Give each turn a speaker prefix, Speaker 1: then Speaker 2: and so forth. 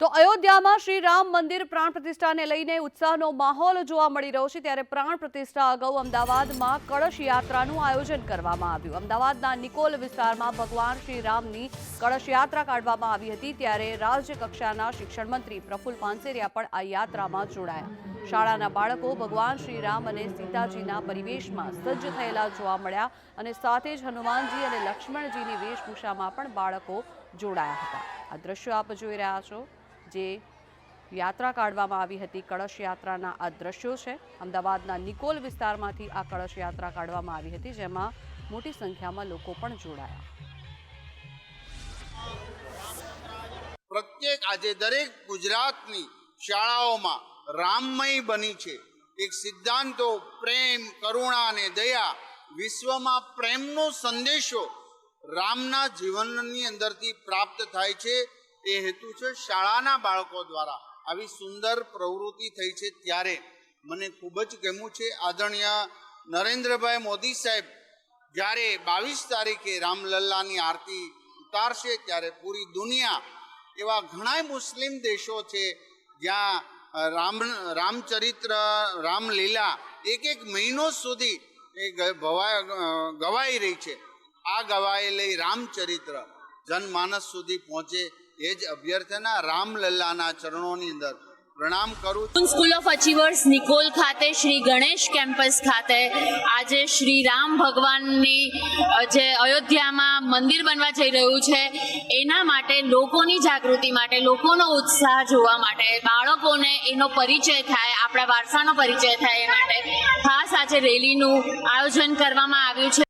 Speaker 1: તો અયોધ્યામાં શ્રી રામ મંદિર પ્રાણ પ્રતિષ્ઠાને લઈને ઉત્સાહનો માહોલ જોવા મળી રહ્યો છે ત્યારે પ્રાણ પ્રતિષ્ઠા અગાઉ અમદાવાદમાં કળશ યાત્રાનું આયોજન કરવામાં આવ્યું. અમદાવાદના નિકોલ વિસ્તારમાં ભગવાન શ્રી રામની કળશ યાત્રા કાઢવામાં આવી હતી ત્યારે રાજ્ય કક્ષાના શિક્ષણ મંત્રી પ્રફુલ પાનસેરિયા પણ આ યાત્રામાં જોડાયા. શાળાના બાળકો ભગવાન શ્રી રામ અને સીતાજીના પરિવેશમાં સજ્જ થયેલા જોવા મળ્યા અને સાથે જ હનુમાનજી અને લક્ષ્મણજીની વેશભૂષામાં પણ બાળકો જોડાયા હતા. આ દ્રશ્યો આપ જોઈ રહ્યા છો. જે યાત્રા કાઢવામાં આવી હતી. કળશ યાત્રાના આ દ્રશ્યો છે. અમદાવાદના નિકોલ વિસ્તારમાંથી આ કળશ યાત્રા કાઢવામાં આવી હતી, જેમાં મોટી સંખ્યામાં લોકો પણ જોડાયા.
Speaker 2: પ્રત્યેક આજે દરેક ગુજરાતની શાળાઓમાં રામમય બની છે. એક સિદ્ધાંતો, પ્રેમ, કરુણા અને દયા વિશ્વમાં પ્રેમનો સંદેશો રામના જીવનની અંદરથી પ્રાપ્ત થાય છે. એ હેતુ છે શાળાના બાળકો દ્વારા આવી સુંદર પ્રવૃત્તિ થઈ છે ત્યારે. મને ખૂબ જ ગમ્યું છે આદરણીય નરેન્દ્રભાઈ મોદી સાહેબ, જ્યારે બાવીસ તારીખે રામલલ્લાની આરતી ઉતારશે ત્યારે પૂરી દુનિયા એવા ઘણા મુસ્લિમ દેશો છે જ્યાં રામ, રામચરિત્ર, રામલીલા એક એક મહિનો સુધી એ ગવાઈ રહી છે. આ ગવાયેલી રામચરિત્ર જનમાનસ સુધી પહોંચે એ જ અભ્યર્થના રામલલ્લાના ચરણોની અંદર પ્રણામ કરું
Speaker 3: સ્કૂલ ઓફ અચીવર્સ નિકોલ ખાતે, શ્રી ગણેશ કેમ્પસ ખાતે આજે શ્રી રામ ભગવાનની જે અયોધ્યામાં મંદિર બનવા જઈ રહ્યું છે, એના માટે, લોકોની જાગૃતિ માટે, લોકોનો ઉત્સાહ જોવા માટે, બાળકોને એનો પરિચય થાય, આપણા વારસાનો પરિચય થાય એ માટે ખાસ આજે રેલીનું આયોજન કરવામાં આવ્યું છે.